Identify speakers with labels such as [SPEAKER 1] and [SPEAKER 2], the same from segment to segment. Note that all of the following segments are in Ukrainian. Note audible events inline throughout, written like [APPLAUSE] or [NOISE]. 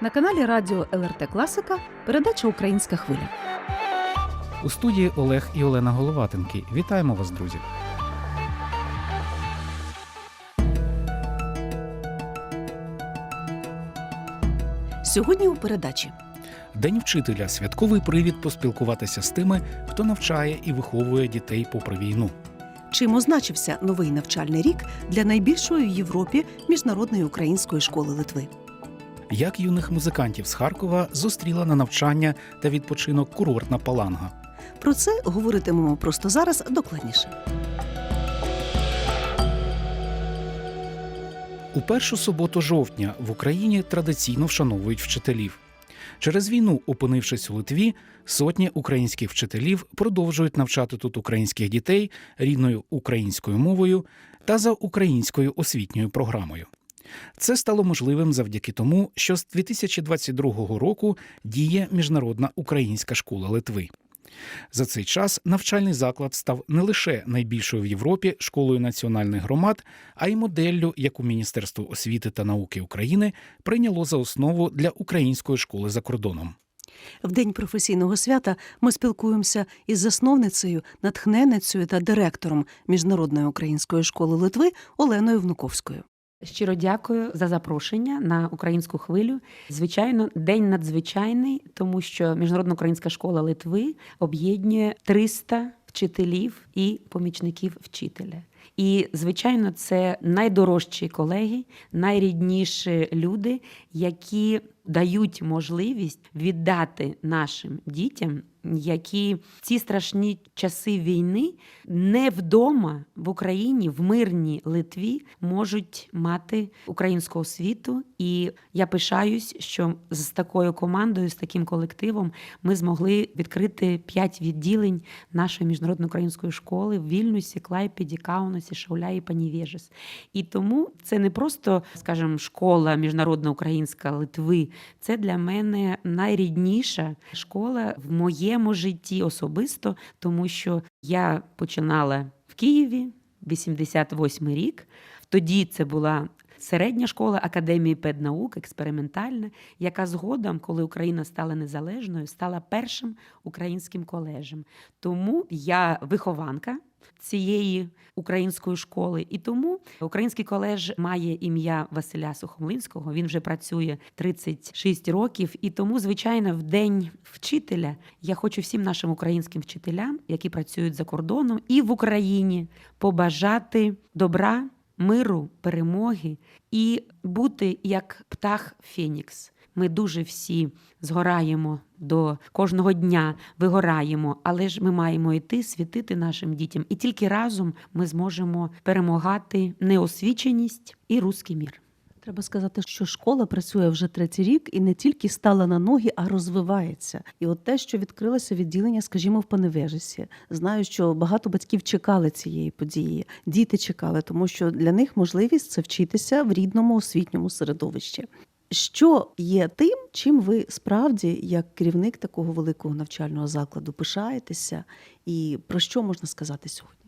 [SPEAKER 1] На каналі Радіо ЛРТ Класика передача Українська хвиля.
[SPEAKER 2] У студії Олег і Олена Головатенки. Вітаємо вас, друзі.
[SPEAKER 1] Сьогодні у передачі
[SPEAKER 2] День вчителя святковий привід поспілкуватися з тими, хто навчає і виховує дітей попри війну.
[SPEAKER 1] чим означився новий навчальний рік для найбільшої в Європі міжнародної української школи Литви.
[SPEAKER 2] Як юних музикантів з Харкова зустріла на навчання та відпочинок курортна паланга.
[SPEAKER 1] Про це говоритимемо просто зараз докладніше.
[SPEAKER 2] У першу суботу жовтня в Україні традиційно вшановують вчителів. Через війну, опинившись у Литві, сотні українських вчителів продовжують навчати тут українських дітей рідною українською мовою та за українською освітньою програмою. Це стало можливим завдяки тому, що з 2022 року діє Міжнародна українська школа Литви. За цей час навчальний заклад став не лише найбільшою в Європі школою національних громад, а й моделлю, яку Міністерство освіти та науки України прийняло за основу для української школи за кордоном.
[SPEAKER 1] В день професійного свята ми спілкуємося із засновницею, натхненницею та директором Міжнародної української школи Литви Оленою Внуковською.
[SPEAKER 3] Щиро дякую за запрошення на українську хвилю. Звичайно, день надзвичайний, тому що Міжнародна українська школа Литви об'єднує 300 вчителів і помічників вчителя. І, звичайно, це найдорожчі колеги, найрідніші люди, які дають можливість віддати нашим дітям, які ці страшні часи війни не вдома в Україні, в мирній Литві можуть мати українську освіту. І я пишаюсь, що з такою командою, з таким колективом, ми змогли відкрити п'ять відділень нашої міжнародної української школи в Вільнюсі, Клайпеді, Каунасі, Шауляї, Панівєжес. І тому це не просто, скажімо, школа міжнародна українська Литви. Це для мене найрідніша школа в моєму житті особисто, тому що я починала в Києві 88 рік. Тоді це була середня школа Академії педнаук, експериментальна, яка згодом, коли Україна стала незалежною, стала першим українським коледжем. Тому я вихованка цієї української школи, і тому український коледж має ім'я Василя Сухомлинського. Він вже працює 36 років. І тому, звичайно, в день вчителя я хочу всім нашим українським вчителям, які працюють за кордоном і в Україні, побажати добра, миру, перемоги і бути як птах Фенікс. Ми дуже всі згораємо до кожного дня, вигораємо, але ж ми маємо йти світити нашим дітям. І тільки разом ми зможемо перемагати неосвіченість і руський мір.
[SPEAKER 1] Треба сказати, що школа працює вже третій рік і не тільки стала на ноги, а розвивається. І от те, що відкрилося відділення, скажімо, в Паневежесі. Знаю, що багато батьків чекали цієї події, діти чекали, тому що для них можливість це вчитися в рідному освітньому середовищі. Що є тим, чим ви справді, як керівник такого великого навчального закладу, пишаєтеся, і про що можна сказати сьогодні?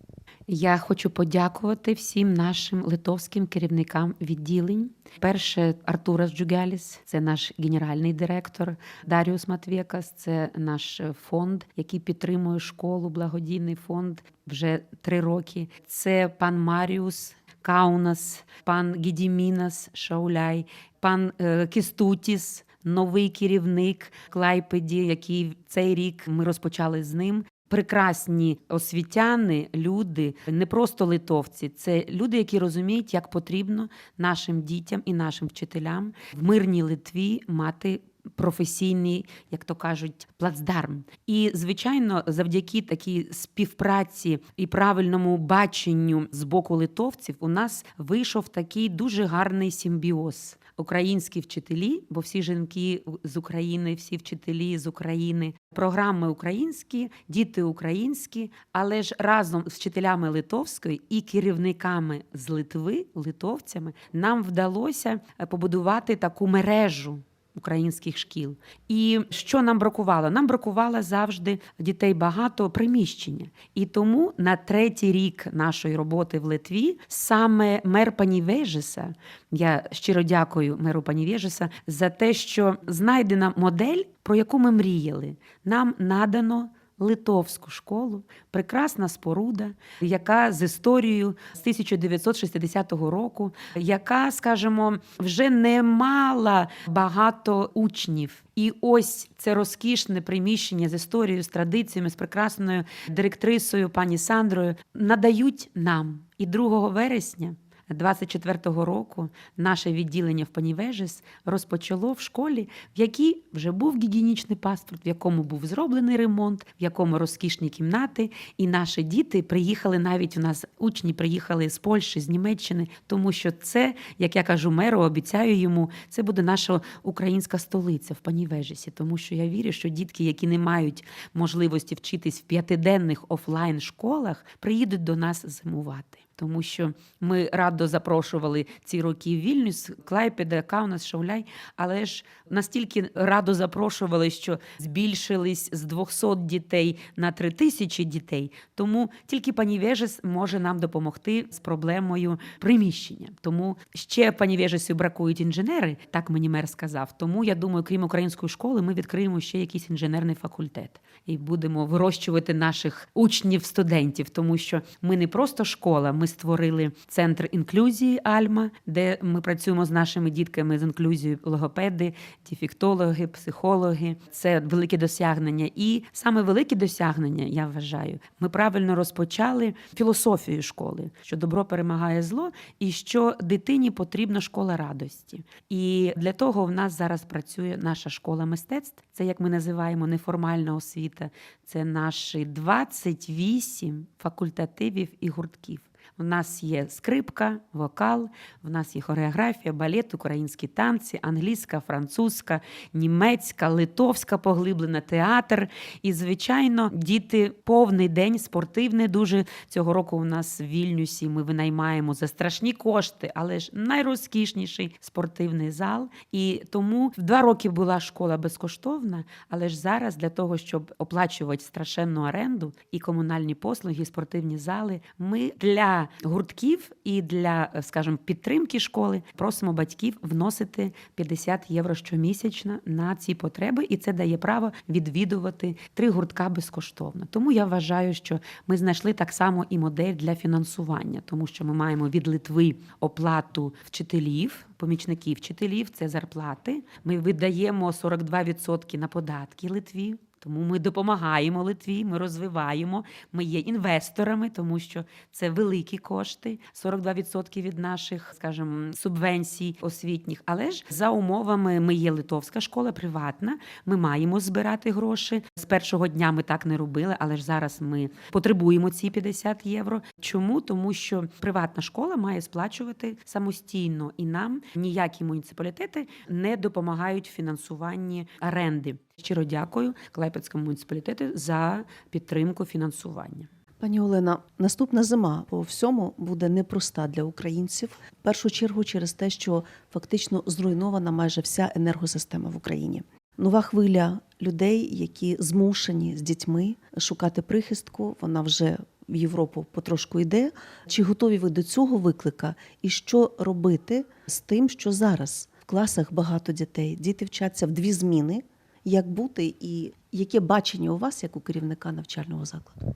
[SPEAKER 3] Я хочу подякувати всім нашим литовським керівникам відділень. Перше Артурас Джугеліс, це наш генеральний директор. Даріус Матвєкас, це наш фонд, який підтримує школу, благодійний фонд вже три роки. Це пан Маріус. Каунас, пан Гідімінас Шауляй, пан е, Кістутіс, новий керівник Клайпеді, який цей рік ми розпочали з ним. Прекрасні освітяни, люди, не просто литовці, це люди, які розуміють, як потрібно нашим дітям і нашим вчителям в мирній Литві мати. Професійний, як то кажуть, плацдарм. І звичайно, завдяки такій співпраці і правильному баченню з боку литовців, у нас вийшов такий дуже гарний симбіоз. Українські вчителі, бо всі жінки з України, всі вчителі з України, програми українські, діти українські, але ж разом з вчителями литовської і керівниками з Литви, литовцями, нам вдалося побудувати таку мережу українських шкіл. І що нам бракувало? Нам бракувало завжди дітей багато приміщення. І тому на третій рік нашої роботи в Литві саме мер Панівежеса, я щиро дякую меру Панівежеса за те, що знайдена модель, про яку ми мріяли. Нам надано литовську школу, прекрасна споруда, яка з історією з 1960 року, яка, скажімо, вже не мала багато учнів. І ось це розкішне приміщення з історією, з традиціями, з прекрасною директрисою пані Сандрою надають нам. І 2 вересня 24-го року наше відділення в Панівежес розпочало в школі, в якій вже був гігієнічний паспорт, в якому був зроблений ремонт, в якому розкішні кімнати. І наші діти приїхали навіть у нас учні приїхали з Польщі, з Німеччини, тому що це, як я кажу меру, обіцяю йому, це буде наша українська столиця в Панівежесі, тому що я вірю, що дітки, які не мають можливості вчитись в п'ятиденних офлайн школах, приїдуть до нас зимувати. Тому що ми радо запрошували ці роки Вільнюс, Клайпеда, Каунас, Шауляй, але ж настільки радо запрошували, що збільшились з 200 дітей на 3000 дітей. Тому тільки пані Вежес може нам допомогти з проблемою приміщення. Тому ще пані Вежесю бракують інженери, так мені мер сказав. Тому я думаю, крім української школи, ми відкриємо ще якийсь інженерний факультет і будемо вирощувати наших учнів, студентів, тому що ми не просто школа, ми створили центр інклюзії Альма, де ми працюємо з нашими дітками з інклюзією логопеди, дефектологи, психологи. Це велике досягнення. І саме велике досягнення, я вважаю, ми правильно розпочали філософію школи, що добро перемагає зло, і що дитині потрібна школа радості. І для того в нас зараз працює наша школа мистецтв. Це як ми називаємо неформальна освіта. Це наші 28 факультативів і гуртків. У нас є скрипка, вокал, в нас є хореографія, балет, українські танці, англійська, французька, німецька, литовська поглиблена театр. І, звичайно, діти повний день спортивний. Дуже цього року у нас в Вільнюсі ми винаймаємо за страшні кошти, але ж найрозкішніший спортивний зал. І тому в два роки була школа безкоштовна, але ж зараз для того, щоб оплачувати страшенну оренду і комунальні послуги, спортивні зали, ми для гуртків і для, е, скажімо, підтримки школи просимо батьків вносити 50 євро щомісячно на ці потреби, і це дає право відвідувати три гуртка безкоштовно. Тому я вважаю, що ми знайшли так само і модель для фінансування, тому що ми маємо від Литви оплату вчителів. Помічників вчителів це зарплати. Ми видаємо 42% на податки Литві. Тому ми допомагаємо Литві, ми розвиваємо, ми є інвесторами, тому що це великі кошти, 42% від наших, скажімо, субвенцій освітніх. Але ж за умовами ми є литовська школа, приватна. Ми маємо збирати гроші. З першого дня ми так не робили, але ж зараз ми потребуємо ці 50 євро. Чому? Тому що приватна школа має сплачувати самостійно, і нам ніякі муніципалітети не допомагають в фінансуванні оренди. Щиро дякую Клайпецькому муніципалітету за підтримку фінансування.
[SPEAKER 1] Пані Олена, наступна зима по всьому буде непроста для українців. В першу чергу через те, що фактично зруйнована майже вся енергосистема в Україні. Нова хвиля людей, які змушені з дітьми шукати прихистку. Вона вже в Європу потрошку йде. Чи готові ви до цього виклика? І що робити з тим, що зараз в класах багато дітей, діти вчаться в дві зміни. Як бути, і яке бачення у вас як у керівника навчального закладу?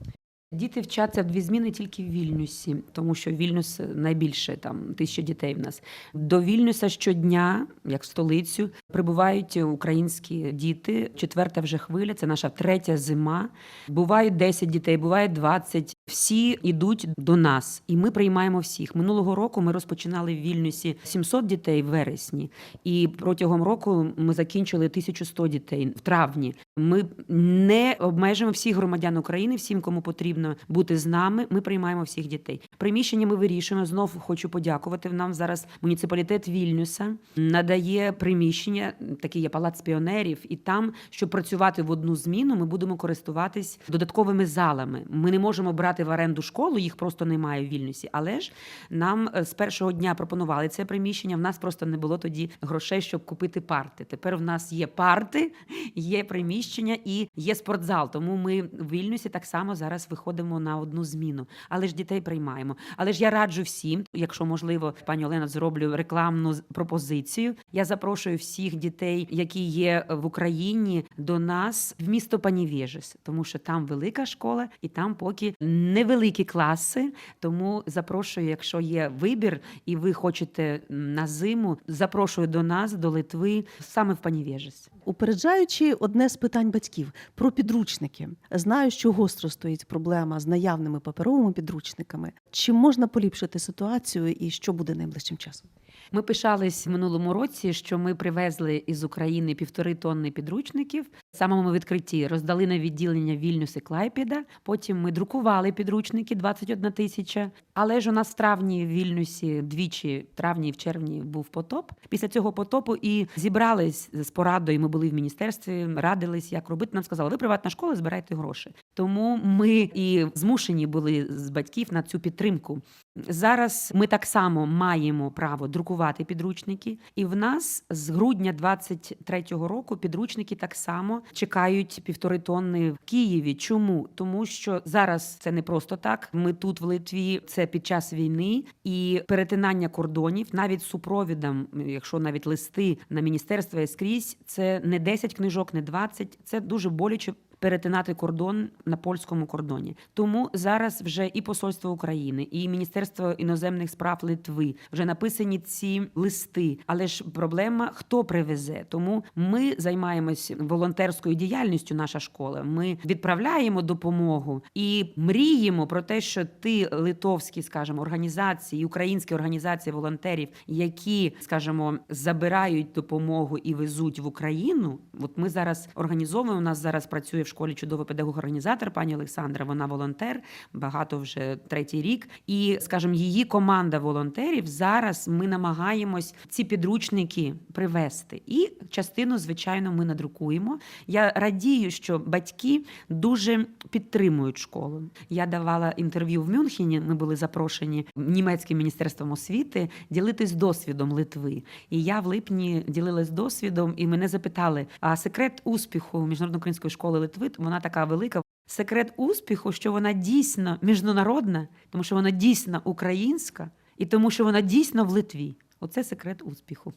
[SPEAKER 3] Діти вчаться в дві зміни тільки в Вільнюсі, тому що Вільнюс найбільше там тисяча дітей в нас. До Вільнюса щодня, як столицю, прибувають українські діти. Четверта вже хвиля, це наша третя зима. Бувають 10 дітей, буває 20. Всі йдуть до нас, і ми приймаємо всіх. Минулого року ми розпочинали в Вільнюсі 700 дітей в вересні, і протягом року ми закінчили 1100 дітей в травні. Ми не обмежуємо всіх громадян України, всім, кому потрібно бути з нами. Ми приймаємо всіх дітей. Приміщення ми вирішуємо. Знов хочу подякувати. Нам зараз муніципалітет Вільнюса надає приміщення. Такий є палац піонерів, і там, щоб працювати в одну зміну, ми будемо користуватись додатковими залами. Ми не можемо брати в оренду школу, їх просто немає в Вільнюсі. Але ж нам е, з першого дня пропонували це приміщення. В нас просто не було тоді грошей, щоб купити парти. Тепер в нас є парти, є приміщення і є спортзал. Тому ми в Вільнюсі так само зараз виходимо на одну зміну. Але ж дітей приймаємо. Але ж я раджу всім, якщо можливо, пані Олена, зроблю рекламну пропозицію. Я запрошую всіх дітей, які є в Україні, до нас в місто Панівєжис, тому що там велика школа, і там поки невеликі класи. Тому запрошую, якщо є вибір, і ви хочете на зиму, запрошую до нас, до Литви, саме в Панівєжис.
[SPEAKER 1] Упереджаючи одне з питань батьків про підручники, знаю, що гостро стоїть проблема з наявними паперовими підручниками. Чи можна поліпшити ситуацію і що буде найближчим часом?
[SPEAKER 3] Ми пишались в минулому році, що ми привезли із України півтори тонни підручників. Самому відкритті роздали на відділення Вільнюс і Клайпеда. Потім ми друкували підручники 21 тисяча. Але ж у нас в травні в Вільнюсі двічі в травні і в червні був потоп. Після цього потопу і зібрались з порадою. Ми були в міністерстві, радились, як робити. Нам сказали, ви приватна школа, збирайте гроші. Тому ми і змушені були з батьків на цю підтримку. Зараз ми так само маємо право друкувати підручники, і в нас з грудня 23-го року підручники так само чекають півтори тонни в Києві. Чому? Тому що зараз це не просто так. Ми тут в Литві, це під час війни і перетинання кордонів, навіть супровідом, якщо навіть листи на міністерство і скрізь, це не 10 книжок, не 20, Це дуже боляче перетинати кордон на польському кордоні. Тому зараз вже і посольство України, і Міністерство іноземних справ Литви вже написані ці листи. Але ж проблема хто привезе. Тому ми займаємось волонтерською діяльністю. Наша школа. Ми відправляємо допомогу і мріємо про те, що ті литовські, скажімо, організації, українські організації волонтерів, які, скажімо, забирають допомогу і везуть в Україну. От ми зараз організовуємо. У нас зараз працює в школі чудовий педагог-організатор пані Олександра. Вона волонтер, багато вже третій рік. І, скажімо, її команда волонтерів зараз ми намагаємось ці підручники привезти. І частину, звичайно, ми надрукуємо. Я радію, що батьки дуже підтримують школу. Я давала інтерв'ю в Мюнхені. Ми були запрошені німецьким міністерством освіти ділитись досвідом Литви. І я в липні ділилась досвідом, і мене запитали: а секрет успіху міжнародно-української школи Литви вона така велика. Секрет успіху, що вона дійсно міжнародна, тому що вона дійсно українська, і тому, що вона дійсно в Литві. Оце секрет успіху.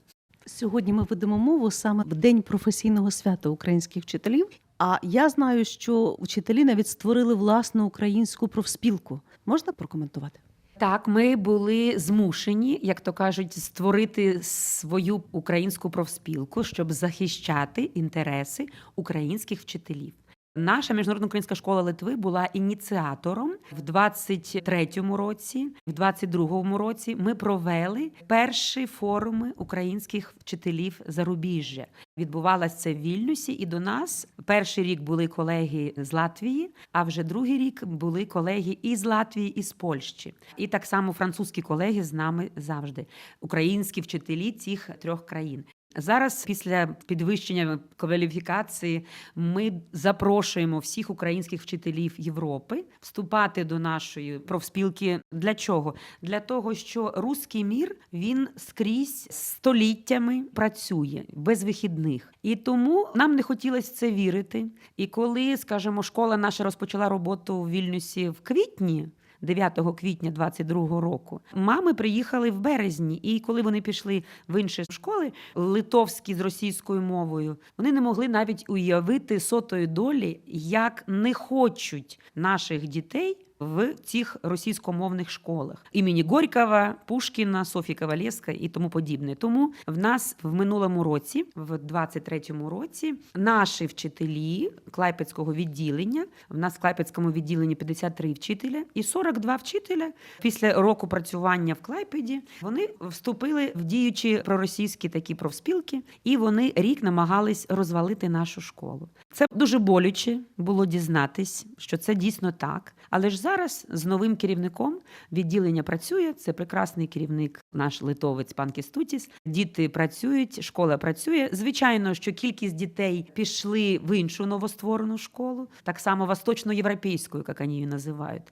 [SPEAKER 1] Сьогодні ми ведемо мову саме в день професійного свята українських вчителів. А я знаю, що вчителі навіть створили власну українську профспілку. Можна прокоментувати?
[SPEAKER 3] Так, ми були змушені, як то кажуть, створити свою українську профспілку, щоб захищати інтереси українських вчителів. Наша міжнародна українська школа Литви була ініціатором в 23-му році, в 22-му році. Ми провели перші форуми українських вчителів зарубіжжя. Відбувалося це в Вільнюсі, і до нас перший рік були колеги з Латвії, а вже другий рік були колеги і з Латвії, і з Польщі. І так само французькі колеги з нами завжди, українські вчителі цих трьох країн. Зараз, після підвищення кваліфікації, ми запрошуємо всіх українських вчителів Європи вступати до нашої профспілки. Для чого? Для того, що руський мір він скрізь століттями працює без вихідних, і тому нам не хотілося це вірити. І коли, скажімо, школа наша розпочала роботу в Вільнюсі в квітні. 9 квітня 22 року. Мами приїхали в березні, і коли вони пішли в інші школи, литовські з російською мовою, вони не могли навіть уявити сотої долі, як не хочуть наших дітей в цих російськомовних школах імені Горького, Пушкіна, Софії Кавалєвська і тому подібне. Тому в нас в минулому році, в 23-му році, наші вчителі Клайпецького відділення, в нас в Клайпецькому відділенні 53 вчителя і 42 вчителя після року працювання в Клайпеді вони вступили в діючі проросійські такі профспілки, і вони рік намагались розвалити нашу школу. Це дуже болюче було дізнатись, що це дійсно так. Але ж зараз з новим керівником відділення працює. Це прекрасний керівник, наш литовець пан Кістутіс. Діти працюють, школа працює. Звичайно, що кількість дітей пішли в іншу новостворену школу, так само восточноєвропейську, як вони її називають.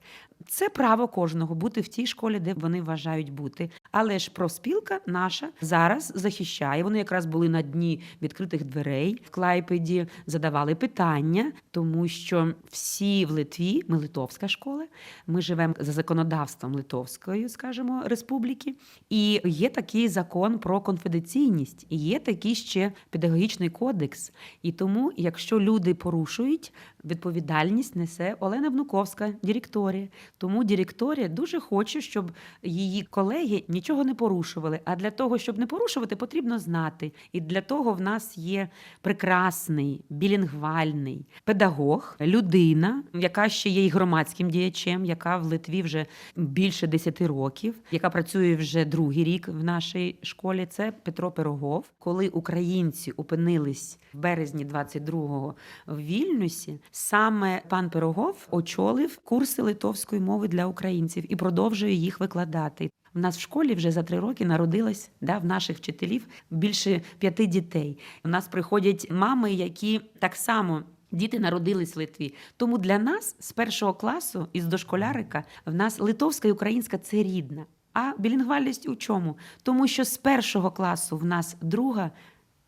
[SPEAKER 3] Це право кожного бути в тій школі, де вони вважають бути. Але ж профспілка наша зараз захищає. Вони якраз були на дні відкритих дверей в Клайпеді, задавали питання, тому що всі в Литві, ми литовська школа, ми живемо за законодавством Литовської, скажімо, республіки. І є такий закон про конфіденційність, і є такий ще педагогічний кодекс. І тому, якщо люди порушують, відповідальність несе Олена Внуковська, директорія. Тому директорія дуже хоче, щоб її колеги нічого не порушували. А для того, щоб не порушувати, потрібно знати. І для того в нас є прекрасний білінгвальний педагог, людина, яка ще є і громадським діячем, яка в Литві вже більше 10 років, яка працює вже другий рік в нашій школі. Це Петро Пирогов. Коли українці опинились в березні 22-го в Вільнюсі, саме пан Пирогов очолив курси литовської мови для українців і продовжує їх викладати. В нас в школі вже за три роки народилось да, в наших вчителів більше п'яти дітей. У нас приходять мами, які так само. Діти народились в Литві. Тому для нас з першого класу із дошколярика в нас литовська і українська це рідна. А білінгвальність у чому? Тому що з першого класу в нас друга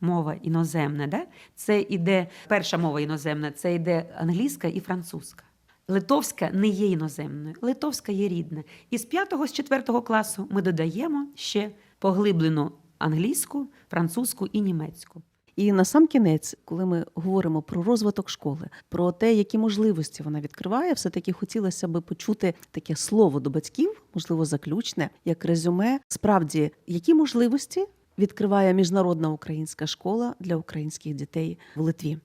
[SPEAKER 3] мова іноземна. Да? Це іде перша мова іноземна, це йде англійська і французька. Литовська не є іноземною, литовська є рідна. І з 5 з 4 класу ми додаємо ще поглиблену англійську, французьку і німецьку.
[SPEAKER 1] І на сам кінець, коли ми говоримо про розвиток школи, про те, які можливості вона відкриває, все таки хотілося би почути таке слово до батьків, можливо, заключне, як резюме. Справді, які можливості відкриває міжнародна українська школа для українських дітей в Литві?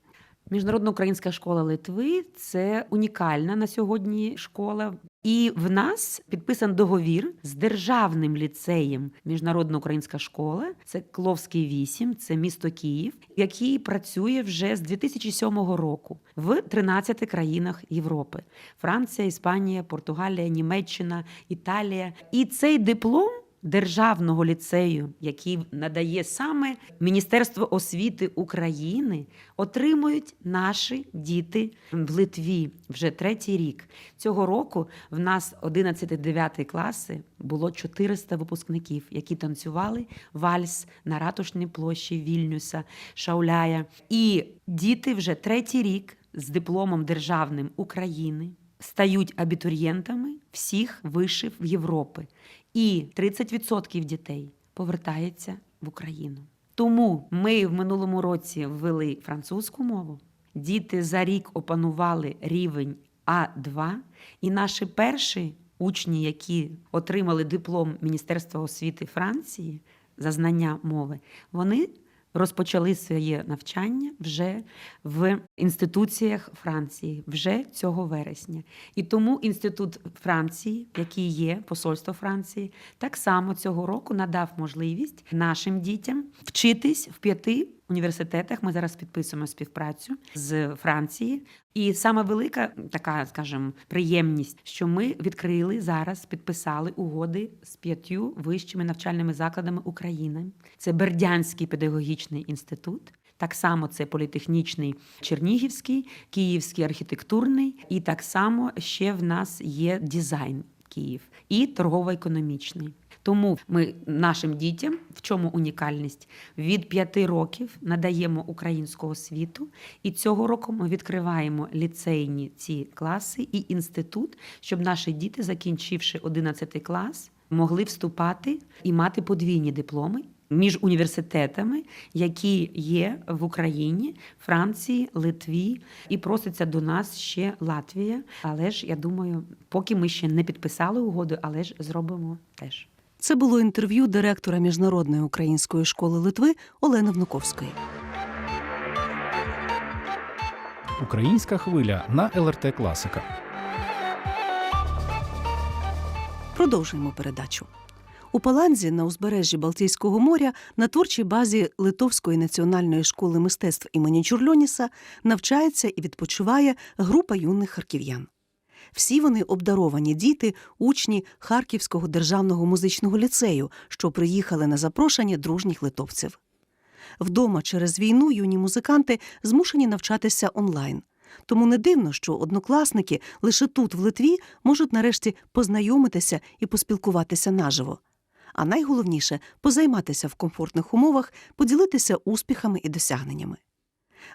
[SPEAKER 3] Міжнародна українська школа Литви це унікальна на сьогодні школа. І в нас підписан договір з державним ліцеєм Міжнародна українська школа. Це Кловський 8, це місто Київ, який працює вже з 2007 року в 13 країнах Європи: Франція, Іспанія, Португалія, Німеччина, Італія. І цей диплом. Державного ліцею, який надає саме Міністерство освіти України, отримують наші діти в Литві вже третій рік. Цього року в нас 11-9 класи було 400 випускників, які танцювали вальс на ратушній площі Вільнюса, Шауляя. І діти вже третій рік з дипломом державним України стають абітурієнтами всіх вишів Європи. І 30% дітей повертається в Україну. Тому ми в минулому році ввели французьку мову. Діти за рік опанували рівень А2, і наші перші учні, які отримали диплом Міністерства освіти Франції за знання мови, вони розпочали своє навчання вже в інституціях Франції вже цього вересня. І тому інститут Франції, який є посольство Франції, так само цього року надав можливість нашим дітям вчитись в п'яти університетах. Ми зараз підписуємо співпрацю з Франції. І саме велика така, скажімо, приємність, що ми відкрили зараз, підписали угоди з п'ятью вищими навчальними закладами України. Це Бердянський педагогічний інститут. Так само це політехнічний Чернігівський, Київський архітектурний, і так само ще в нас є дизайн Київ і торгово-економічний. Тому ми нашим дітям, в чому унікальність, від п'яти років надаємо українську освіту, і цього року ми відкриваємо ліцейні ці класи і інститут, щоб наші діти, закінчивши 11 клас, могли вступати і мати подвійні дипломи між університетами, які є в Україні, Франції, Литві, і проситься до нас ще Латвія. Але ж я думаю, поки ми ще не підписали угоду, але ж зробимо теж.
[SPEAKER 1] Це було інтерв'ю директора міжнародної української школи Литви Олени Внуковської.
[SPEAKER 2] Українська хвиля на ЛРТ Класика.
[SPEAKER 1] Продовжуємо передачу. У Паланзі на узбережжі Балтійського моря на творчій базі Литовської національної школи мистецтв імені Чурльоніса навчається і відпочиває група юних харків'ян. Всі вони обдаровані діти, учні Харківського державного музичного ліцею, що приїхали на запрошення дружніх литовців. Вдома через війну юні музиканти змушені навчатися онлайн. Тому не дивно, що однокласники лише тут, в Литві, можуть нарешті познайомитися і поспілкуватися наживо. А найголовніше позайматися в комфортних умовах, поділитися успіхами і досягненнями.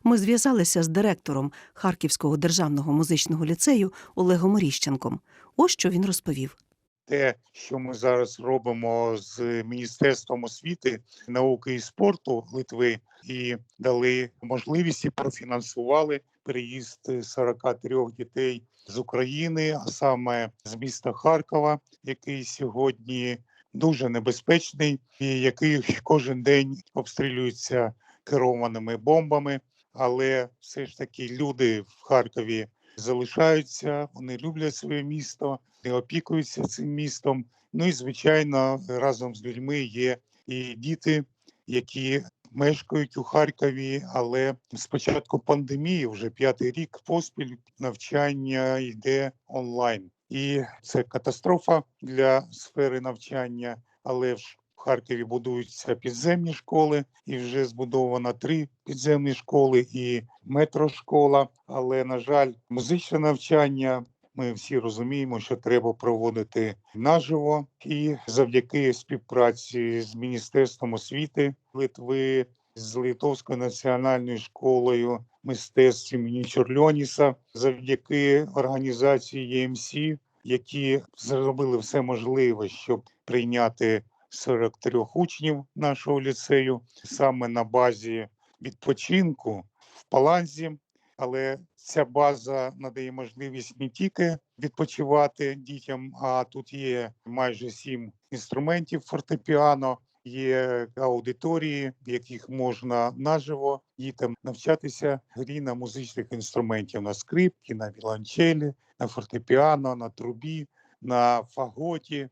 [SPEAKER 1] Ми зв'язалися з директором Харківського державного музичного ліцею Олегом Оріщенком. Ось що він розповів.
[SPEAKER 4] те, що ми зараз робимо з Міністерством освіти, науки і спорту Литви, і дали можливість і профінансували переїзд 43 дітей з України, а саме з міста Харкова, який сьогодні дуже небезпечний, і який кожен день обстрілюється керованими бомбами. Але все ж таки люди в Харкові залишаються, вони люблять своє місто, не опікуються цим містом. Ну і звичайно, разом з людьми є і діти, які мешкають у Харкові, але з початку пандемії, вже п'ятий рік поспіль, навчання йде онлайн, і це катастрофа для сфери навчання. Але ж Харкові будуються підземні школи, і вже збудовано три підземні школи і метрошкола. Але на жаль, музичне навчання. Ми всі розуміємо, що треба проводити наживо, і завдяки співпраці з міністерством освіти Литви, з Литовською національною школою мистецтв імені Чорльоніса, завдяки організації ЄМСі, які зробили все можливе, щоб прийняти 43 учнів нашого ліцею саме на базі відпочинку в Паланзі. Але ця база надає можливість не тільки відпочивати дітям, а тут є майже сім інструментів фортепіано, є аудиторії, в яких можна наживо дітям навчатися грі на музичних інструментів на скрипці, на віланчелі, на фортепіано, на трубі, на фаготі.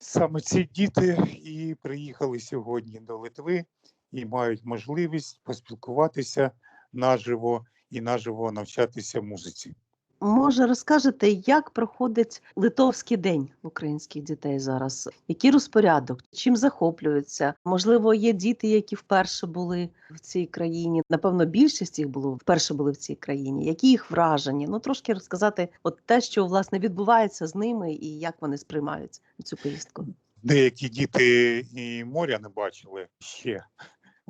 [SPEAKER 4] Саме ці діти і приїхали сьогодні до Литви і мають можливість поспілкуватися наживо і наживо навчатися музиці.
[SPEAKER 1] Може, розкажете, як проходить литовський день українських дітей зараз? Який розпорядок? Чим захоплюються? Можливо, є діти, які вперше були в цій країні. Напевно, більшість їх було вперше були в цій країні. Які їх враження? Ну трошки розказати, от те, що власне відбувається з ними, і як вони сприймають цю поїздку.
[SPEAKER 4] Деякі діти і моря не бачили ще.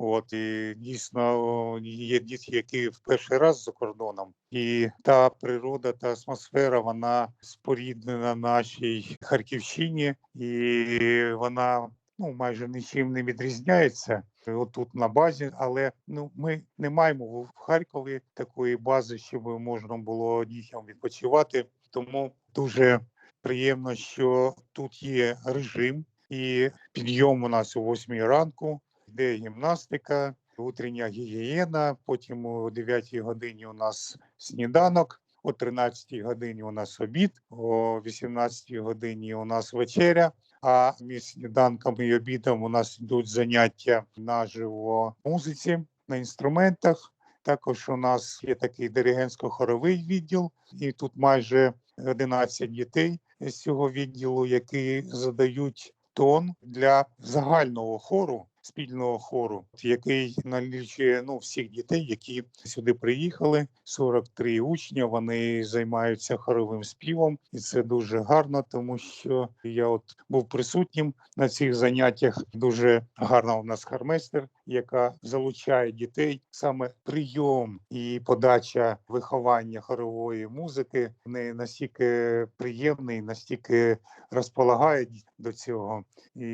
[SPEAKER 4] От і дійсно є діти, які в перший раз за кордоном, і та природа, та атмосфера, вона споріднена нашій Харківщині, і вона ну майже нічим не відрізняється. Отут на базі, але ну ми не маємо в Харкові такої бази, щоб можна було дітям відпочивати. Тому дуже приємно, що тут є режим, і підйом у нас о 8 ранку, йде гімнастика, утрення гігієна. Потім о 9 годині у нас сніданок, о 13 годині у нас обід, о 18 годині у нас вечеря. А між сніданком і обідом у нас йдуть заняття наживо музиці на інструментах. Також у нас є такий диригентсько-хоровий відділ, і тут майже 11 дітей з цього відділу, які задають тон для загального хору, спільного хору, який налічує ну всіх дітей, які сюди приїхали. 43 учні. Вони займаються хоровим співом, і це дуже гарно, тому що я от був присутнім на цих заняттях. Дуже гарно у нас хармейстер, яка залучає дітей саме прийом і подача виховання хорової музики. Не настільки приємний, настільки розполагає до цього. І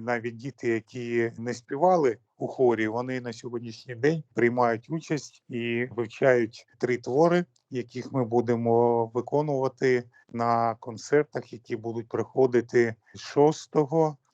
[SPEAKER 4] навіть діти, які не співали у хорі, вони на сьогоднішній день приймають участь і вивчають три твори, яких ми будемо виконувати на концертах, які будуть проходити 6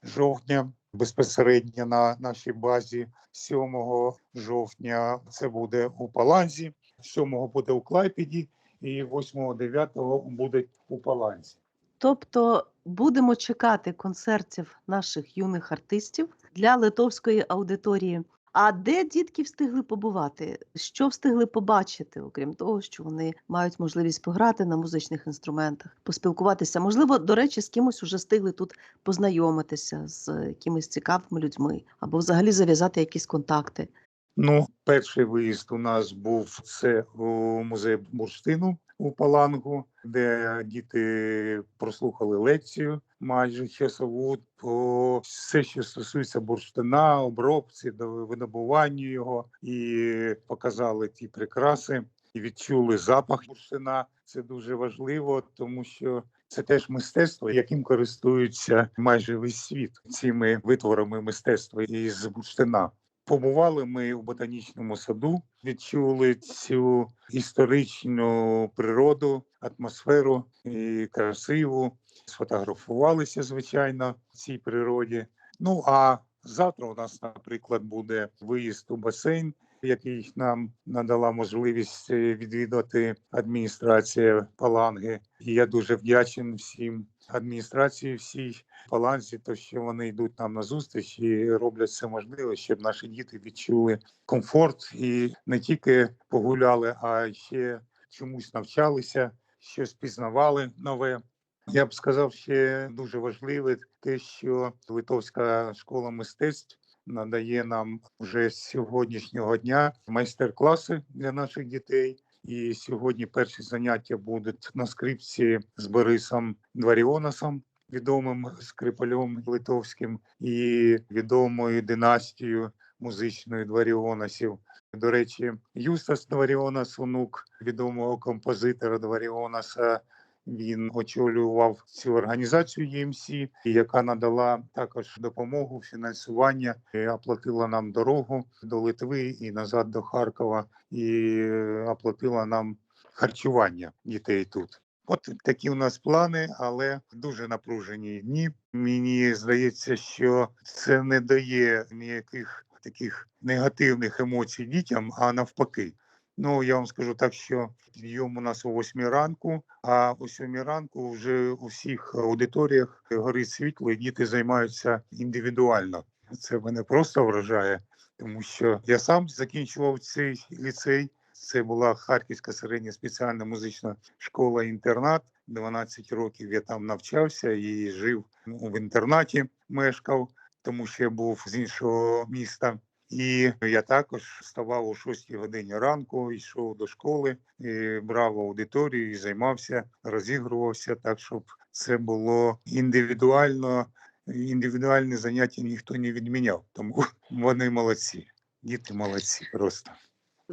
[SPEAKER 4] жовтня безпосередньо на нашій базі. 7 жовтня це буде у Паланзі, 7 буде у Клайпіді, і 8-9 буде у Паланзі.
[SPEAKER 1] Тобто будемо чекати концертів наших юних артистів для литовської аудиторії. А де дітки встигли побувати? Що встигли побачити, окрім того, що вони мають можливість пограти на музичних інструментах, поспілкуватися? Можливо, до речі, з кимось уже встигли тут познайомитися з якимись цікавими людьми, або взагалі зав'язати якісь контакти.
[SPEAKER 4] Ну, перший виїзд у нас був це у музей бурштину у Палангу, де діти прослухали лекцію майже часову по все, що стосується бурштина, обробці, до видобування його, і показали ті прикраси, і відчули запах бурштина. Це дуже важливо, тому що це теж мистецтво, яким користується майже весь світ цими витворами мистецтва із бурштина. Побували ми у ботанічному саду, відчули цю історичну природу, атмосферу і красиву. Сфотографувалися, звичайно, в цій природі. Ну а завтра у нас, наприклад, буде виїзд у басейн, який нам надала можливість е, відвідати адміністрація Паланги. І я дуже вдячний всім адміністрації, всій Паланзі, то що вони йдуть нам на зустріч і роблять все можливе, щоб наші діти відчули комфорт і не тільки погуляли, а ще чомусь навчалися, щось пізнавали нове. Я б сказав, ще дуже важливе те, що Литовська школа мистецтв надає нам вже з сьогоднішнього дня майстер-класи для наших дітей. І сьогодні перші заняття будуть на скрипці з Борисом Дваріонасом, відомим скрипалем литовським, і відомою династією музичною Дваріонасів. До речі, Юстас Дваріонас, онук відомого композитора Дваріонаса, він очолював цю організацію EMC, яка надала також допомогу, фінансування, і оплатила нам дорогу до Литви і назад до Харкова, і оплатила нам харчування дітей тут. От такі у нас плани, але дуже напружені дні. Мені здається, що це не дає ніяких таких негативних емоцій дітям, а навпаки. Ну я вам скажу так, що підйом у нас о 8 ранку, а о 7 ранку вже у всіх аудиторіях горить світло, і діти займаються індивідуально. Це мене просто вражає, тому що я сам закінчував цей ліцей. Це була Харківська середня спеціальна музична школа-інтернат. 12 років я там навчався і жив ну, в інтернаті, мешкав, тому що я був з іншого міста. І я також вставав о 6 годині ранку, йшов до школи, і брав аудиторію і займався, розігрувався так, щоб це було індивідуально. Індивідуальне заняття ніхто не відміняв, тому [LAUGHS] вони молодці. Діти молодці просто.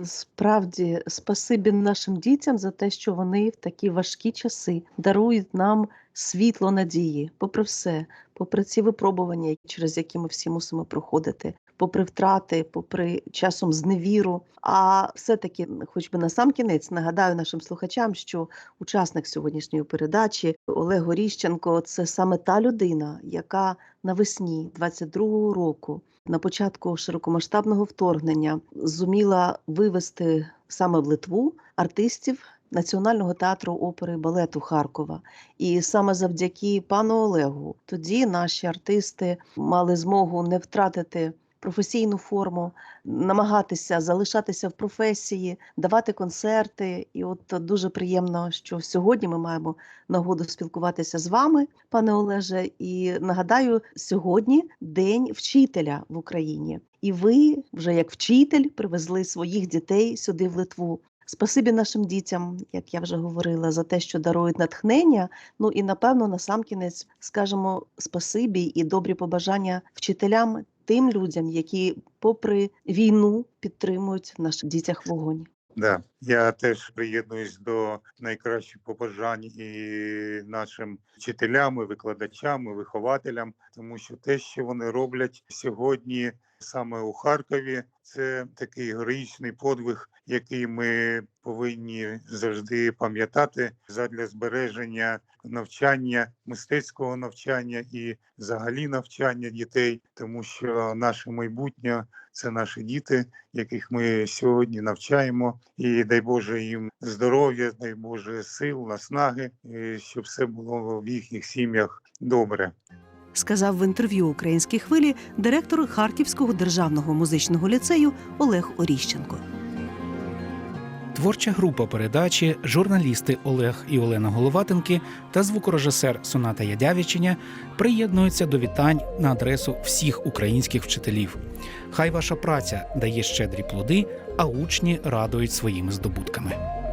[SPEAKER 1] Справді, спасибі нашим дітям за те, що вони в такі важкі часи дарують нам світло надії, попри все, попри ці випробування, через які ми всі мусимо проходити, попри втрати, попри часом зневіру. А все-таки, хоч би на сам кінець, нагадаю нашим слухачам, що учасник сьогоднішньої передачі Олег Горіщенко це саме та людина, яка навесні 22-го року на початку широкомасштабного вторгнення зуміла вивести саме в Литву артистів Національного театру опери і балету Харкова. І саме завдяки пану Олегу тоді наші артисти мали змогу не втратити професійну форму, намагатися залишатися в професії, давати концерти. І от дуже приємно, що сьогодні ми маємо нагоду спілкуватися з вами, пане Олеже. І нагадаю, сьогодні день вчителя в Україні, і ви вже як вчитель привезли своїх дітей сюди в Литву. Спасибі нашим дітям, як я вже говорила, за те, що дарують натхнення. Ну і напевно, на сам кінець скажемо спасибі і добрі побажання вчителям, тим людям, які, попри війну, підтримують в наших дітях вогонь.
[SPEAKER 4] Да, я теж приєднуюсь до найкращих побажань і нашим вчителям, і викладачам, і вихователям, тому що те, що вони роблять сьогодні, саме у Харкові, це такий героїчний подвиг, який ми повинні завжди пам'ятати задля збереження навчання, мистецького навчання і взагалі навчання дітей, тому що наше майбутнє це наші діти, яких ми сьогодні навчаємо, і дай Боже їм здоров'я, дай Боже сил, наснаги, щоб все було в їхніх сім'ях добре.
[SPEAKER 1] Сказав в інтерв'ю українській хвилі директор Харківського державного музичного ліцею Олег Оріщенко.
[SPEAKER 2] Творча група передачі, журналісти Олег і Олена Головатенки та звукорежисер Соната Ядявічиня приєднуються до вітань на адресу всіх українських вчителів. Хай ваша праця дає щедрі плоди, а учні радують своїми здобутками.